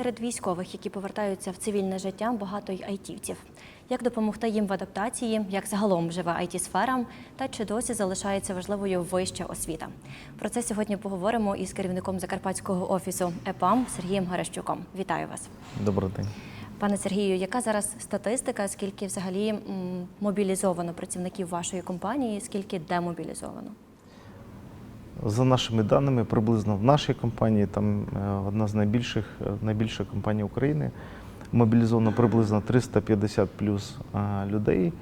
Серед військових, які повертаються в цивільне життя, багато й айтівців. Як допомогти їм в адаптації, як загалом живе it сфера та чи досі залишається важливою вища освіта? Про це сьогодні поговоримо із керівником Закарпатського офісу ЕПАМ Сергієм Гарещуком. Вітаю вас. Добрий день. Пане Сергію, яка зараз статистика? Скільки взагалі мобілізовано працівників вашої компанії? Скільки демобілізовано? За нашими даними, приблизно в нашій компанії, там е, одна з найбільших, е, найбільша компанія України, мобілізовано приблизно 350 плюс е, людей.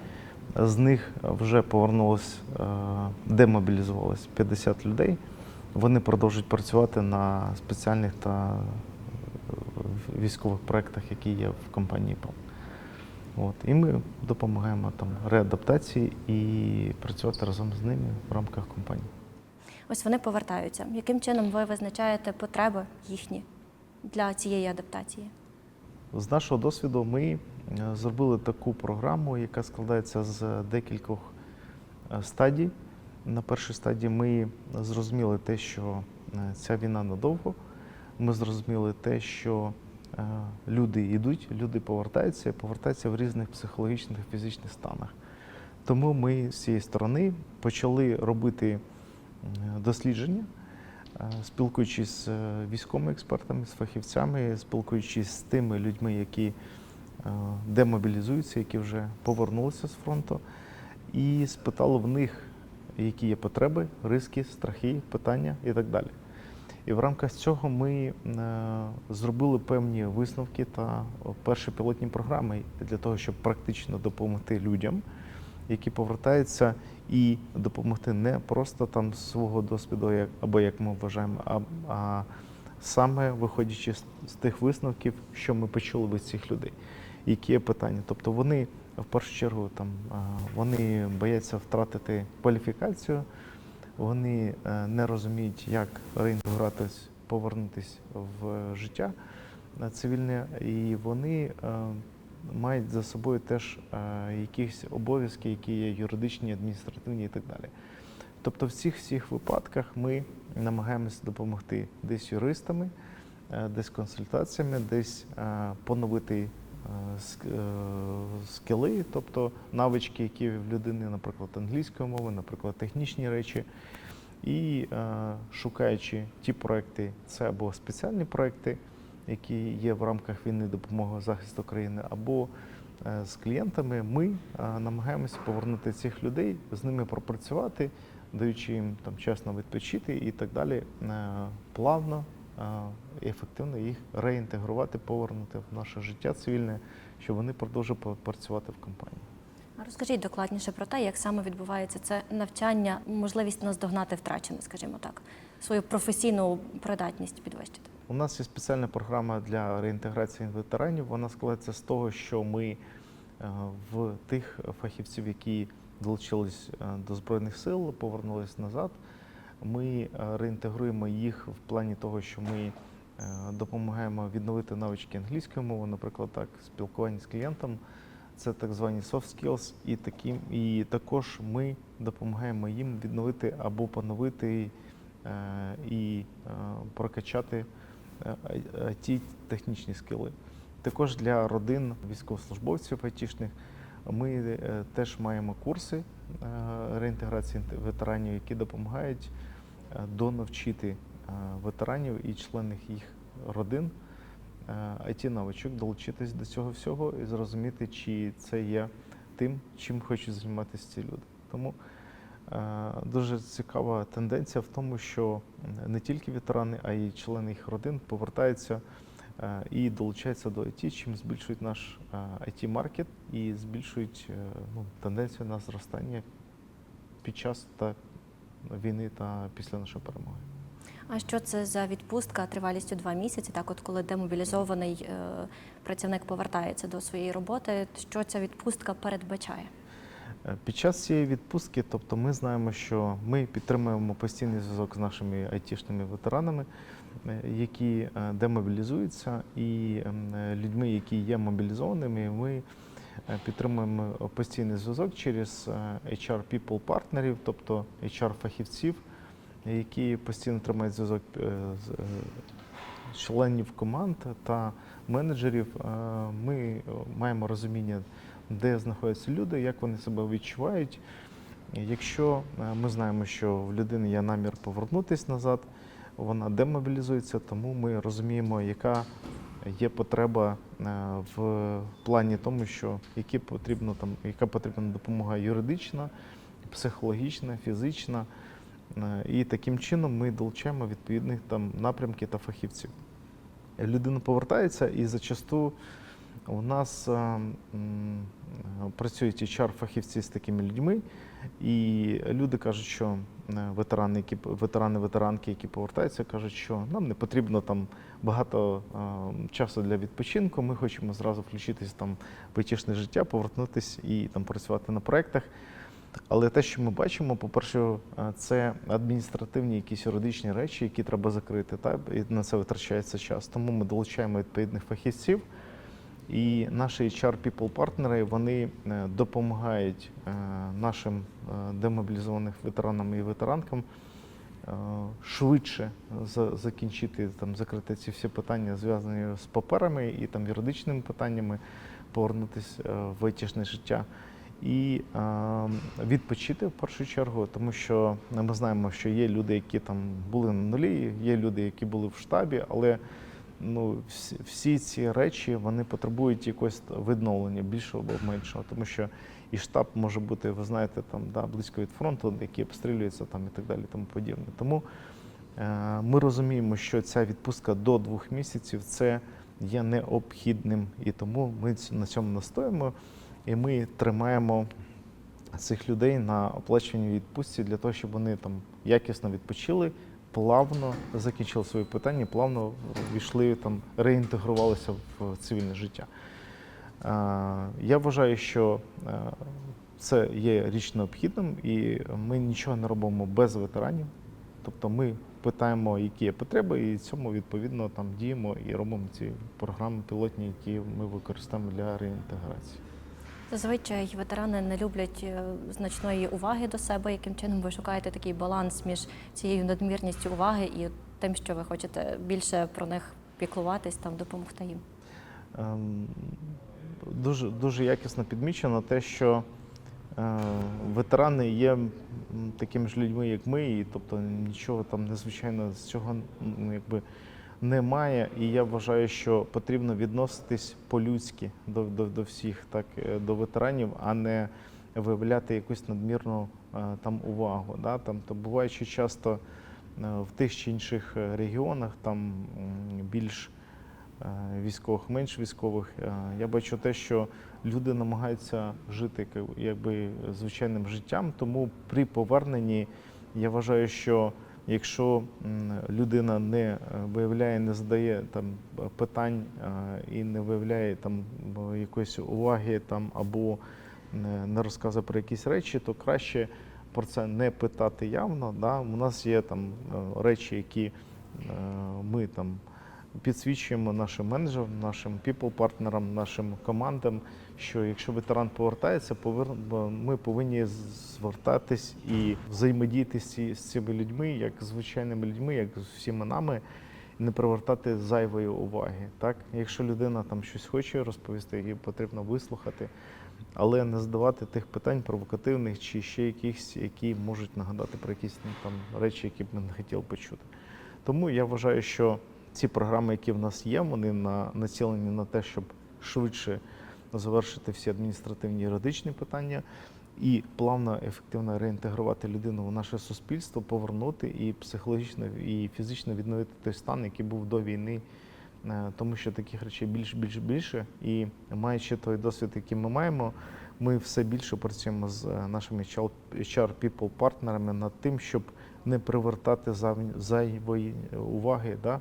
З них вже повернулось, демобілізувалось 50 людей. Вони продовжують працювати на спеціальних та військових проєктах, які є в компанії ПАМ. От. І ми допомагаємо там реадаптації і працювати разом з ними в рамках компанії. Ось вони повертаються. Яким чином ви визначаєте потреби їхні для цієї адаптації? З нашого досвіду ми е, зробили таку програму, яка складається з декількох е, стадій. На першій стадії ми зрозуміли те, що е, ця війна надовго. Ми зрозуміли те, що люди йдуть, люди повертаються повертаються в різних психологічних фізичних станах. Тому ми з цієї сторони почали робити дослідження, е, спілкуючись з е, військовими експертами, з фахівцями, спілкуючись з тими людьми, які е, демобілізуються, які вже повернулися з фронту, і спитали в них, які є потреби, риски, страхи, питання і так далі. І в рамках цього ми зробили певні висновки та перші пілотні програми для того, щоб практично допомогти людям, які повертаються, і допомогти не просто там з свого досвіду, як, або як ми вважаємо, а, а саме виходячи з, тих висновків, що ми почули від цих людей, які є питання. Тобто вони в першу чергу там вони бояться втратити кваліфікацію. Вони е, не розуміють, як реінтегруватись, повернутися в життя е, цивільне, і вони е, мають за собою теж е, якісь обов'язки, які є юридичні, адміністративні і так далі. Тобто, в цих всіх випадках ми намагаємося допомогти десь юристами, е, десь консультаціями, десь е, поновити скіли, тобто навички, які в людини, наприклад, англійської мови, наприклад, технічні речі. І шукаючи ті проекти, це або спеціальні проекти, які є в рамках війни допомоги захисту країни, або е, з клієнтами, ми е, намагаємося повернути цих людей, з ними пропрацювати, даючи їм там чесно відпочити і так далі, е, плавно і ефективно їх реінтегрувати, повернути в наше життя цивільне, щоб вони продовжували працювати в компанії. Розкажіть докладніше про те, як саме відбувається це навчання, можливість наздогнати втрачене, скажімо так, свою професійну придатність підвищити. У нас є спеціальна програма для реінтеграції ветеранів. Вона складається з того, що ми е, в тих фахівців, які долучились е, до Збройних сил, повернулись назад. Ми е, реінтегруємо їх в плані того, що ми допомагаємо відновити навички англійської мови, наприклад, так, спілкування з клієнтом. Це так звані soft skills, і таким, і також ми допомагаємо їм відновити або поновити е, і е, прокачати е, ті технічні скіли. Також для родин військовослужбовців айтішних ми теж маємо курси реінтеграції ветеранів, які допомагають донавчити ветеранів і членів їх родин it навичок долучитись до цього всього і зрозуміти, чи це є тим, чим хочуть займатися ці люди. Тому е, дуже цікава тенденція в тому, що не тільки ветерани, а й члени їх родин повертаються е, і долучаються до IT, чим збільшують наш it маркет і збільшують е, ну, тенденцію на зростання під час та війни та після нашої перемоги. А що це за відпустка тривалістю два місяці? Так, от коли демобілізований е, працівник повертається до своєї роботи, що ця відпустка передбачає? Е, Під час цієї відпустки, тобто ми знаємо, що ми підтримуємо постійний зв'язок з нашими айтішними ветеранами, е, які демобілізуються, і ем, людьми, які є мобілізованими, ми підтримуємо постійний зв'язок через HR people партнерів, тобто HR фахівців, які постійно тримають зв'язок е, з, е, членів команд та менеджерів е, ми маємо розуміння, де знаходяться люди, як вони себе відчувають. Якщо ми знаємо, що в людини є намір повернутися назад, вона демобілізується, тому ми розуміємо, яка є потреба в плані тому, що які потрібно там, яка потрібна допомога юридична, психологічна, фізична. Е, І таким чином ми долучаємо відповідних там напрямків та фахівців. Людина повертається і зачасту у нас е, м, е, працюють HR-фахівці з такими людьми, і люди кажуть, що ветерани, які ветерани, ветеранки, які повертаються, кажуть, що нам не потрібно там багато е, часу для відпочинку. Ми хочемо зразу включитись там в айтішне життя, повернутися і там працювати на проектах. Але те, що ми бачимо, по-перше, е, це адміністративні якісь юридичні речі, які треба закрити, та і на це витрачається час. Тому ми долучаємо відповідних фахівців. І наші HR people партнери вони е, допомагають е, нашим демобілізованим ветеранам і ветеранкам швидше закінчити там закрити ці всі питання, зв'язані з паперами і там юридичними питаннями, повернутися в айтішне життя. І е, відпочити в першу чергу, тому що ми знаємо, що є люди, які там були на нулі, є люди, які були в штабі, але ну, всі, всі ці речі вони потребують якогось відновлення більшого або меншого, тому що і штаб може бути, ви знаєте, там да, близько від фронту, який обстрілюється там і так далі, тому подібне. Тому е, ми розуміємо, що ця відпустка до двох місяців це є необхідним, і тому ми на цьому настоїмо, і ми тримаємо цих людей на оплачуваній відпустці для того, щоб вони там якісно відпочили, плавно закінчили свої питання, плавно війшли там, реінтегрувалися в цивільне життя. Е, Я вважаю, що е, це є річ необхідним, і ми нічого не робимо без ветеранів. Тобто ми питаємо, які є потреби, і цьому відповідно там діємо і робимо ці програми пілотні, які ми використовуємо для реінтеграції. Зазвичай ветерани не люблять е, значної уваги до себе. Яким чином ви шукаєте такий баланс між цією надмірністю уваги і тим, що ви хочете більше про них піклуватись, там допомогти їм? Ем, Дуже, дуже якісно підмічено те, що е, ветерани є такими ж людьми, як ми, і тобто нічого там незвичайно з цього м, якби немає. І я вважаю, що потрібно відноситись по-людськи до, до, до всіх, так, е, до ветеранів, а не виявляти якусь надмірну е, там увагу. Да? Там, то буває, що часто е, в тих чи інших регіонах там більш військових, менш військових. Я бачу те, що люди намагаються жити якби звичайним життям. Тому при поверненні я вважаю, що якщо людина не е, виявляє, не задає там е, питань е, і не виявляє там якоїсь уваги там або не, розказує про якісь речі, то краще про це не питати явно. Да? У нас є там речі, які ми там підсвічуємо нашим менеджерам, нашим піпл-партнерам, нашим командам, що якщо ветеран повертається, ми повинні звертатись і взаємодіяти з цими людьми, як звичайними людьми, як з всіма нами, і не привертати зайвої уваги. Так? Якщо людина там щось хоче розповісти, її потрібно вислухати, але не задавати тих питань провокативних чи ще якихось, які можуть нагадати про якісь ну, там речі, які б ми не хотіли почути. Тому я вважаю, що ці програми, які в нас є, вони на, націлені на те, щоб швидше завершити всі адміністративні юридичні питання і плавно, ефективно реінтегрувати людину в наше суспільство, повернути і психологічно, і фізично відновити той стан, який був до війни. Е, Тому що таких речей більш більш більше. І маючи той досвід, який ми маємо, ми все більше працюємо з е, нашими HR people партнерами над тим, щоб не привертати зайвої уваги, да,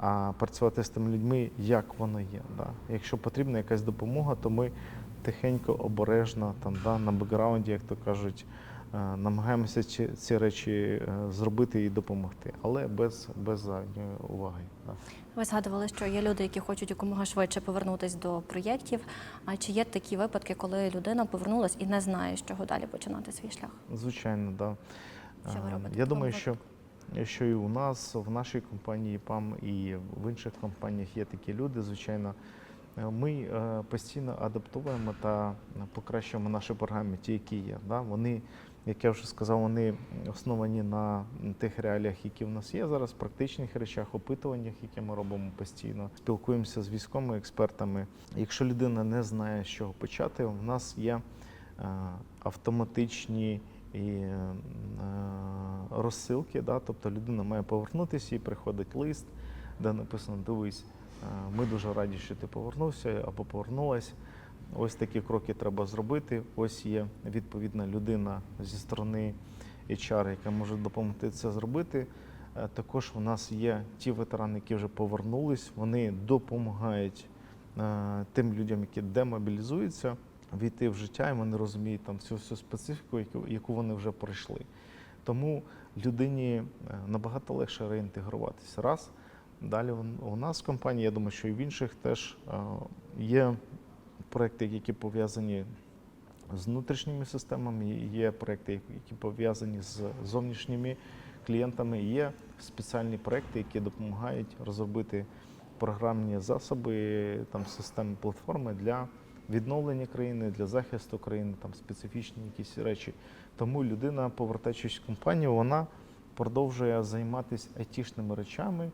а працювати з тими людьми, як воно є. Да. Якщо потрібна якась допомога, то ми тихенько, обережно, там, да, на бекграунді, як то кажуть, е, намагаємося ці, ці речі е, зробити і допомогти, але без, без зайвої уваги. Да. Ви згадували, що є люди, які хочуть якомога швидше повернутися до проєктів. А чи є такі випадки, коли людина повернулась і не знає, з чого далі починати свій шлях? Звичайно, да. Що ви Е, робите Я думаю, що що і у нас в нашій компанії ПАМ і в інших компаніях є такі люди, звичайно. Е, Ми е, постійно адаптуємо та покращуємо наші програми, ті, які є. Вони, як я вже сказав, вони основані на тих реаліях, які в нас є зараз, практичних речах, опитуваннях, які ми робимо постійно. Спілкуємося з військовими експертами. Якщо людина не знає, з чого почати, у нас є е, автоматичні і е, розсилки. Да? Тобто людина має повернутися і приходить лист, де написано Дивись, е, ми дуже раді, що ти повернувся або повернулась. Ось такі кроки треба зробити. Ось є відповідна людина зі сторони HR, яка може допомогти це зробити. Е, Також у нас є ті ветерани, які вже повернулись. Вони допомагають тим людям, які демобілізуються, війти в життя, і вони розуміють там всю всю специфіку, яку, яку вони вже пройшли. Тому людині е, набагато легше реінтегруватися. Раз. Далі у нас в компанії, я думаю, що і в інших теж е, є проекти, які пов'язані з внутрішніми системами, є проекти, які пов'язані з зовнішніми клієнтами. Є спеціальні проекти, які допомагають розробити програмні засоби, там системи платформи для відновлення країни, для захисту країни, там специфічні якісь речі. Тому людина, повертаючись в компанію, вона продовжує займатися айтішними речами,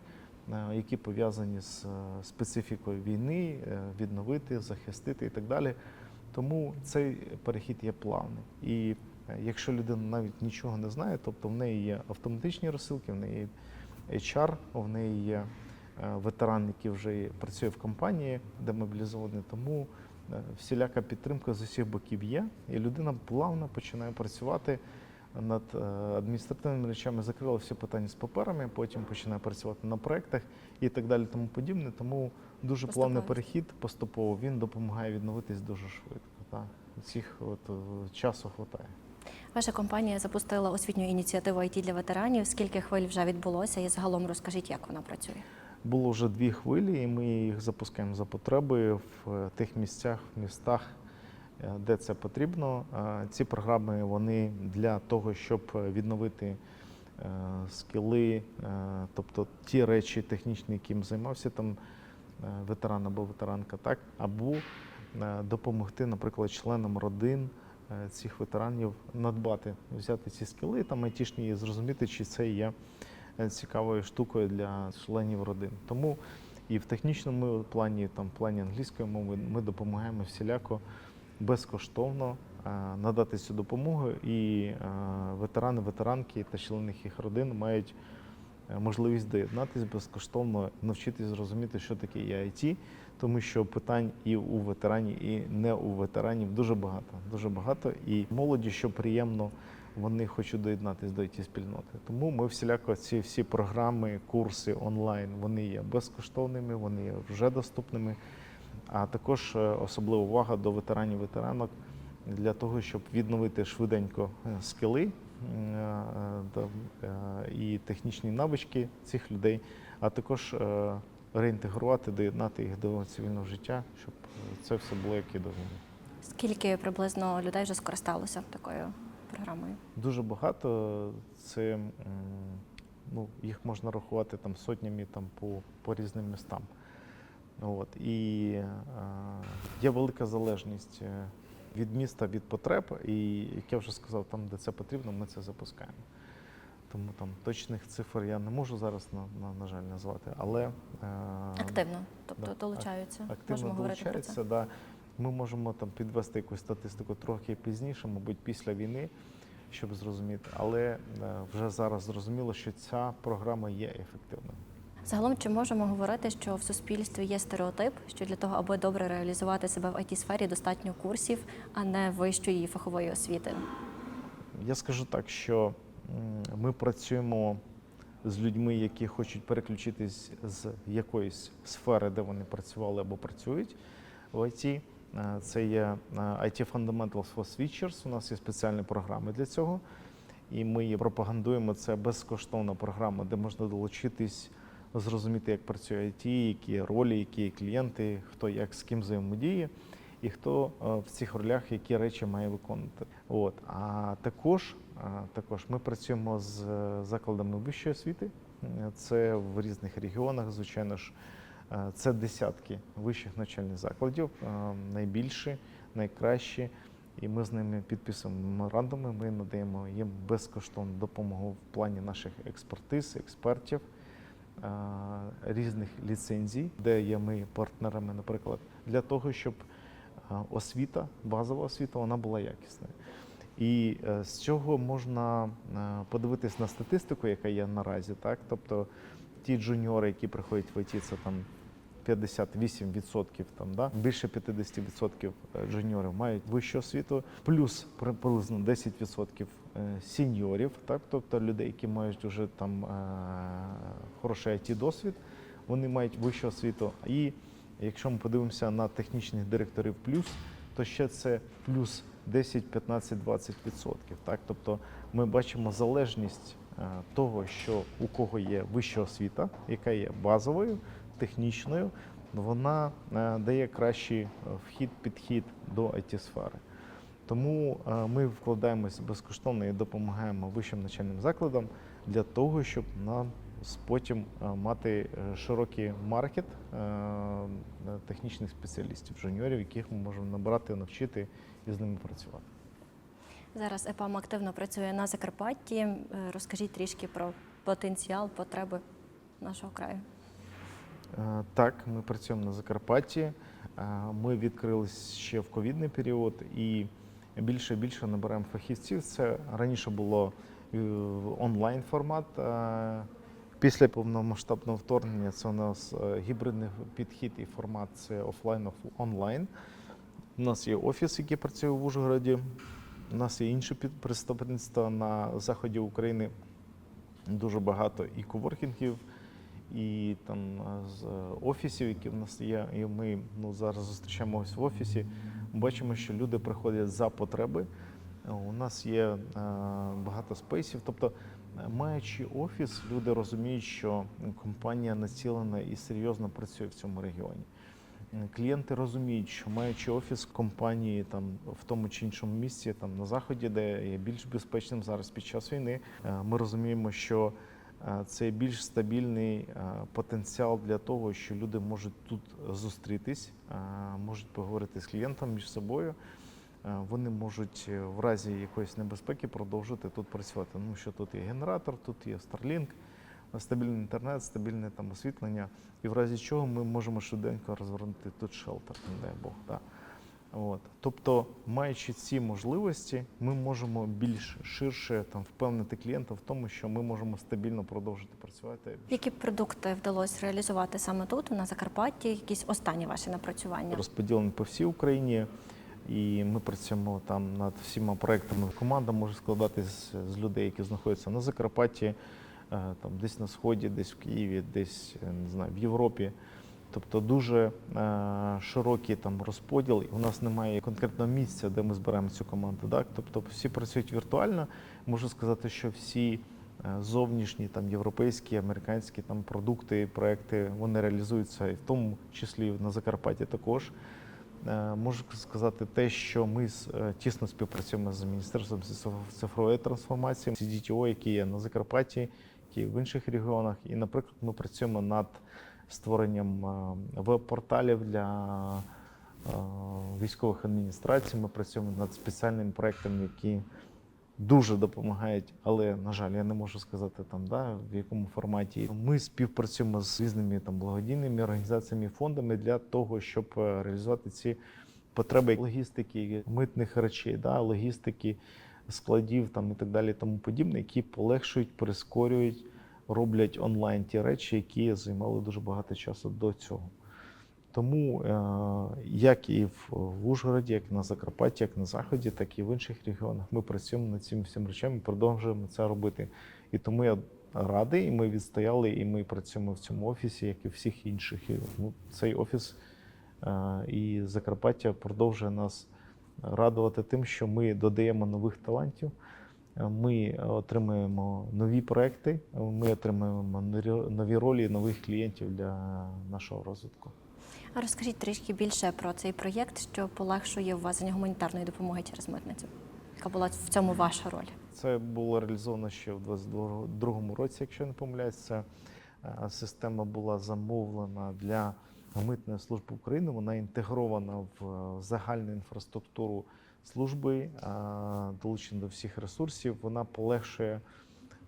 е, які пов'язані з е, специфікою війни, е, відновити, захистити і так далі. Тому цей перехід є плавний. І якщо людина навіть нічого не знає, тобто в неї є автоматичні розсилки, в неї є HR, в неї є ветеран, який вже працює в компанії, демобілізований, тому всіляка підтримка з усіх боків є, і людина плавно починає працювати над е, адміністративними речами, закрила всі питання з паперами, потім починає працювати на проектах і так далі, тому подібне. Тому дуже плавний перехід поступово він допомагає відновитись дуже швидко. Так. Цих от е, часу хватає. Ваша компанія запустила освітню ініціативу IT для ветеранів. Скільки хвиль вже відбулося, і загалом розкажіть, як вона працює. Було вже дві хвилі, і ми їх запускаємо за потреби в е, тих місцях, в містах, е, де це потрібно. Е, Ці програми вони для того, щоб відновити скіли, тобто ті речі технічні, яким займався там ветеран або ветеранка, так, або допомогти, наприклад, членам родин цих ветеранів надбати, взяти ці скіли там айтішні і зрозуміти, чи це є цікавою штукою для членів родин. Тому і в технічному плані, там, в плані англійської мови, ми допомагаємо всіляко безкоштовно е, надати цю допомогу, і е, ветерани, ветеранки та члени їх родин мають е, можливість доєднатись безкоштовно, навчитись зрозуміти, що таке IT, тому що питань і у ветеранів, і не у ветеранів дуже багато. Дуже багато. І молоді, що приємно, вони хочуть доєднатись до it спільноти. Тому ми всіляко ці всі програми, курси онлайн, вони є безкоштовними, вони є вже доступними. А також е, особлива увага до ветеранів ветеранок для того, щоб відновити швиденько е, скіли е, і технічні навички цих людей, а також реінтегрувати, доєднати їх до цивільного життя, щоб це все було як і до війни. Скільки приблизно людей вже скористалося такою програмою? Дуже багато. Це ну, їх можна рахувати там сотнями там, по, по різним містам. От. І е, є велика залежність е, від міста, від потреб. І як я вже сказав, там, де це потрібно, ми це запускаємо. Тому там точних цифр я не можу зараз, на, на, на жаль, назвати. Але е, Активно, тобто да, долучаються. активно Можемо говорити про це. долучаються. Да. Ми можемо там підвести якусь статистику трохи пізніше, мабуть, після війни, щоб зрозуміти. Але е, вже зараз зрозуміло, що ця програма є ефективною. Загалом, чи можемо говорити, що в суспільстві є стереотип, що для того, аби добре реалізувати себе в it сфері достатньо курсів, а не вищої фахової освіти? Я скажу так, що ми працюємо з людьми, які хочуть переключитись з якоїсь сфери, де вони працювали або працюють в IT. Е, Це є е, IT Fundamentals for Switchers. У нас є спеціальні програми для цього. І ми її пропагандуємо. Це безкоштовна програма, де можна долучитись, зрозуміти, як працює IT, які ролі, які клієнти, хто як з ким взаємодіє, і хто е, в цих ролях які речі має виконувати. От. А також також ми працюємо з закладами вищої освіти. Це в різних регіонах, звичайно ж. Е, Це десятки вищих навчальних закладів, е, найбільші, найкращі. І ми з ними підписуємо меморандуми. Ми надаємо їм безкоштовну допомогу в плані наших експертиз, експертів, е, різних ліцензій, де є ми партнерами, наприклад, для того, щоб освіта, базова освіта, вона була якісною. І з цього можна подивитись на статистику, яка є наразі. Так? Тобто ті джуніори, які приходять в ІТ, це там 58%, там, да? більше 50% джуніорів мають вищу освіту, плюс приблизно 10% е, сіньорів, так? тобто людей, які мають вже там е, хороший it досвід, вони мають вищу освіту. І якщо ми подивимося на технічних директорів плюс, то ще це плюс 10, 15, 20 відсотків. Так, тобто ми бачимо залежність е, того, що у кого є вища освіта, яка є базовою, технічною, вона е, дає кращий е, вхід, підхід до it сфери Тому е, ми вкладаємося безкоштовно і допомагаємо вищим навчальним закладам для того, щоб нам потім е, мати е, широкий маркет е, е, технічних спеціалістів, жуніорів, яких ми можемо набрати, навчити і з ними працювати. Зараз ЕПАМ активно працює на Закарпатті. Е, Розкажіть трішки про потенціал, потреби нашого краю. Е, Так, ми працюємо на Закарпатті. Е, Ми відкрились ще в ковідний період і більше і більше набираємо фахівців. Це раніше було онлайн формат. Після повномасштабного вторгнення це у нас гібридний підхід і формат це офлайн онлайн. У нас є офіс, який працює в Ужгороді. У нас є під- представництва на заході України. Дуже багато і коворкінгів, і там з офісів, які в нас є. І ми ну, зараз зустрічаємося в офісі. Бачимо, що люди приходять за потреби. У нас є е, багато спейсів. Тобто, маючи офіс, люди розуміють, що компанія націлена і серйозно працює в цьому регіоні. Е, Клієнти розуміють, що маючи офіс компанії там в тому чи іншому місці, там на заході, де є більш безпечним зараз під час війни, е, ми розуміємо, що е, це більш стабільний потенціал для того, що люди можуть тут зустрітись, можуть поговорити з клієнтом між собою. Вони можуть в разі якоїсь небезпеки продовжити тут працювати. Тому що тут є генератор, тут є Starlink, стабільний інтернет, стабільне там освітлення, і в разі чого ми можемо швиденько розвернути тут шелтер, не дай Бог. Да. От. Тобто, маючи ці можливості, ми можемо більш ширше там, впевнити клієнта в тому, що ми можемо стабільно продовжити працювати. Які продукти вдалося реалізувати саме тут, на Закарпатті? Якісь останні ваші напрацювання? розподілені по всій Україні. І ми працюємо там над всіма проектами. Команда може складатись з людей, які знаходяться на Закарпатті, там десь на сході, десь в Києві, десь е, не знаю, в Європі. Тобто дуже е, широкий там розподіл, і у нас немає конкретного місця, де ми збираємо цю команду. Так? Тобто всі працюють віртуально. Можу сказати, що всі е, зовнішні там європейські, американські там продукти, проекти вони реалізуються і в тому числі на Закарпатті також. Е, Можу сказати те, що ми з- е, тісно співпрацюємо з Міністерством цифрової трансформації, CDTO, які є на Закарпатті, є в інших регіонах. І, наприклад, ми працюємо над створенням е, веб-порталів для е, військових адміністрацій. Ми працюємо над спеціальними проектами, які дуже допомагають, але на жаль, я не можу сказати там, да, в якому форматі. Ми співпрацюємо з різними там благодійними організаціями, фондами для того, щоб е, реалізувати ці потреби логістики, митних речей, да, логістики, складів там і так далі, і тому подібне, які полегшують, прискорюють, роблять онлайн ті речі, які займали дуже багато часу до цього. Тому е, як і в, Ужгороді, як на Закарпатті, як на Заході, так і в інших регіонах ми працюємо над цими всіма речами продовжуємо це робити. І тому я радий, і ми відстояли, і ми працюємо в цьому офісі, як і всіх інших. І ну, цей офіс е, і Закарпаття продовжує нас радувати тим, що ми додаємо нових талантів. е, Ми отримуємо нові проекти, ми отримуємо нові- ролі, нових клієнтів для нашого розвитку. А розкажіть трішки більше про цей проєкт, що полегшує ввезення гуманітарної допомоги через митницю. Яка була в цьому ваша роль? Це було реалізовано ще в 2022 році, якщо я не помиляюсь. Це е, система була замовлена для Митної служби України. Вона інтегрована в е, загальну інфраструктуру служби, е, долучена до всіх ресурсів. Вона полегшує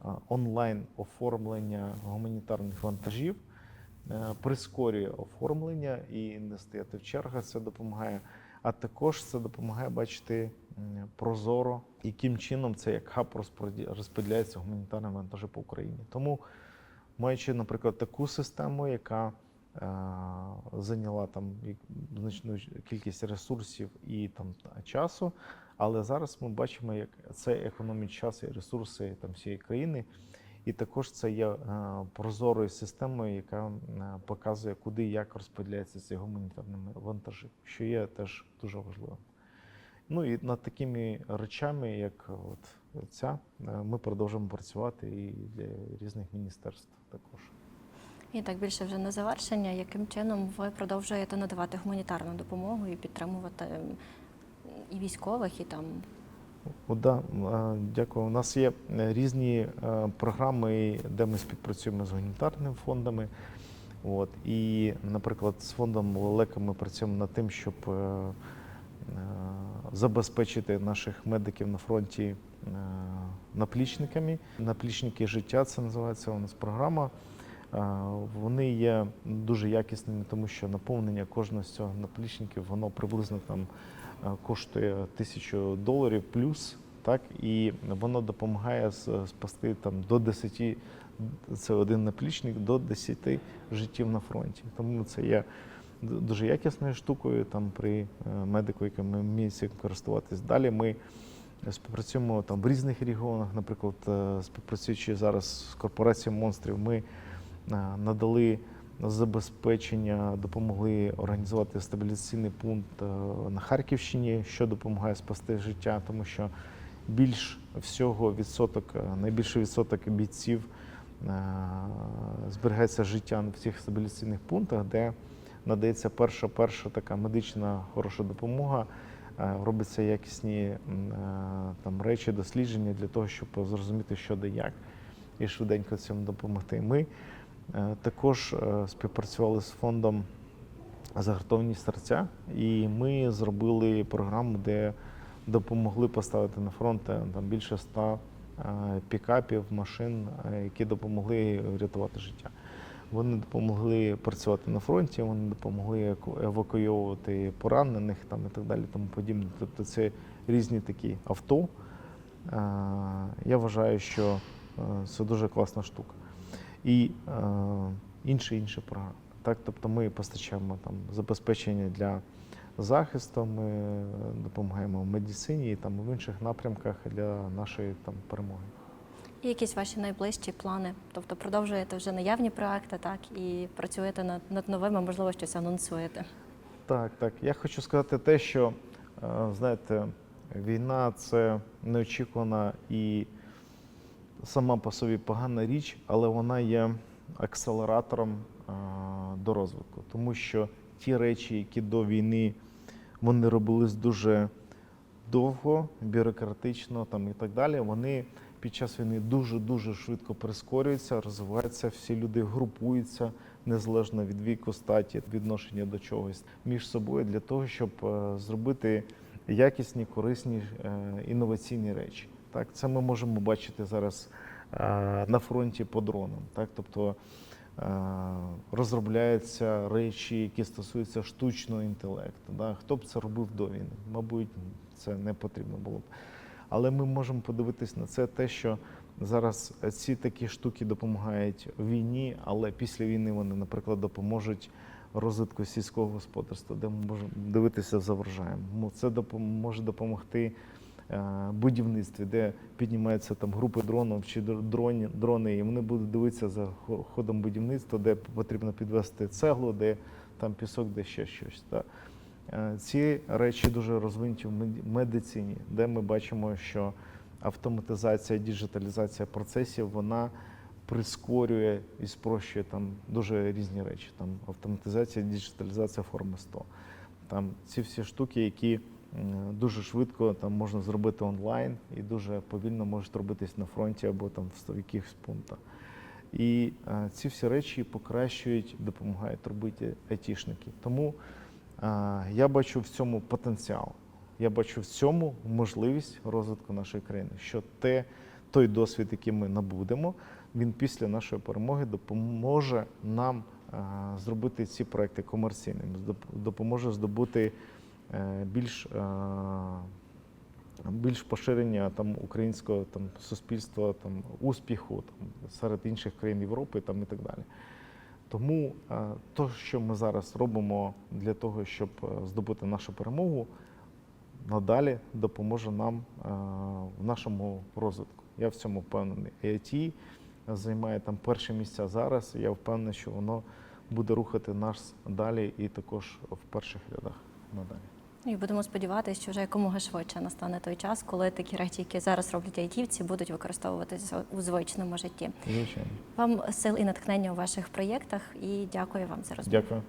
е, онлайн оформлення гуманітарних вантажів, прискорює оформлення і не стояти в чергах. Це допомагає. А також це допомагає бачити прозоро, яким чином це як хаб розподі- розподіляється гуманітарні вантажі по Україні. Тому, маючи, наприклад, таку систему, яка зайняла там значну кількість ресурсів і там часу, але зараз ми бачимо, як це економить час і ресурси там всієї країни. І також це є е, прозорою системою, яка е, показує, куди і як розподіляються ці гуманітарні вантажі, що є теж дуже важливим. Ну і над такими речами, як от ця, е, ми продовжуємо працювати і для різних міністерств також. І так більше вже на завершення, яким чином ви продовжуєте надавати гуманітарну допомогу і підтримувати і військових, і там О, да, дякую. У нас є е, різні е, програми, де ми співпрацюємо з гуманітарними фондами. От, і, наприклад, з фондом Лелека ми працюємо над тим, щоб е, забезпечити наших медиків на фронті наплічниками. Наплічники життя це називається у нас програма. Вони є дуже якісними, тому що наповнення кожного з цього наплічників воно приблизно там коштує тисячу доларів плюс. Так, і воно допомагає спасти там до 10, це один наплічник, до 10 життів на фронті. Тому це є дуже якісною штукою там при е, медику, яким ми вміє цим користуватись. Далі ми співпрацюємо там в різних регіонах, наприклад, е, співпрацюючи зараз з корпорацією монстрів, ми надали забезпечення, допомогли організувати стабілізаційний пункт е, на Харківщині, що допомагає спасти життя, тому що більш всього відсоток, е, найбільший відсоток бійців е, зберігається життя в цих стабілізаційних пунктах, де надається перша перша така медична хороша допомога. е, Робляться якісні е, там речі, дослідження для того, щоб зрозуміти, що де як, і швиденько цьому допомогти. Ми е, також е, співпрацювали з фондом Загартовані серця, і ми зробили програму, де допомогли поставити на фронт е, там більше ста е, пікапів, машин, е, які допомогли врятувати життя. Вони допомогли працювати на фронті, вони допомогли евакуйовувати поранених там і так далі, тому подібне. Тобто це різні такі авто. Е, Я вважаю, що е, це дуже класна штука. І е, інші інші програми. Так, тобто ми постачаємо там забезпечення для захисту, ми допомагаємо в медицині і там в інших напрямках для нашої там перемоги. і якісь ваші найближчі плани. Тобто продовжуєте вже наявні проекти, так і працюєте над, над новими, можливо, щось анонсуєте. Так, так. Я хочу сказати те, що е, знаєте, війна це неочікувана і сама по собі погана річ, але вона є акселератором до розвитку. Тому що ті речі, які до війни вони робились дуже довго, бюрократично там і так далі, вони під час війни дуже-дуже швидко прискорюються, розвиваються, всі люди групуються незалежно від віку, статі, відношення до чогось між собою для того, щоб е, зробити якісні, корисні, е, інноваційні речі. Так, це ми можемо бачити зараз е, на фронті по дронам. Так, тобто е, розробляються речі, які стосуються штучного інтелекту. Да? Хто б це робив до війни? Мабуть, це не потрібно було б. Але ми можемо подивитись на це те, що зараз ці такі штуки допомагають війні, але після війни вони, наприклад, допоможуть розвитку сільського господарства, де ми можемо дивитися за врожаєм. Це може допомогти будівництві, де піднімаються там групи дронів чи др- дроні, дрони, і вони будуть дивитися за ходом будівництва, де потрібно підвести цеглу, де там пісок, де ще щось. Так. Е, Ці речі дуже розвинуті в медицині, де ми бачимо, що автоматизація, діджиталізація процесів вона прискорює і спрощує там дуже різні речі. Там автоматизація, діджиталізація форми 100. Там ці всі штуки, які дуже швидко там можна зробити онлайн і дуже повільно можуть робитись на фронті або там в якихось пунктах. І е, ці всі речі покращують, допомагають робити айтішники. Тому е, я бачу в цьому потенціал. Я бачу в цьому можливість розвитку нашої країни. Що те, той досвід, який ми набудемо, він після нашої перемоги допоможе нам е, зробити ці проекти комерційними, допоможе здобути е, більш, е, більш поширення там українського там суспільства, там успіху там серед інших країн Європи там і так далі. Тому е, то, що ми зараз робимо для того, щоб е, здобути нашу перемогу, надалі допоможе нам е, в нашому розвитку. Я в цьому впевнений. IT займає там перше місця зараз. Я впевнений, що воно буде рухати нас далі і також в перших рядах надалі. І будемо сподіватися, що вже якомога швидше настане той час, коли такі речі, які зараз роблять айтівці, будуть використовуватися у звичному житті. Звичайно. Вам сил і натхнення у ваших проєктах і дякую вам за розмову. Дякую.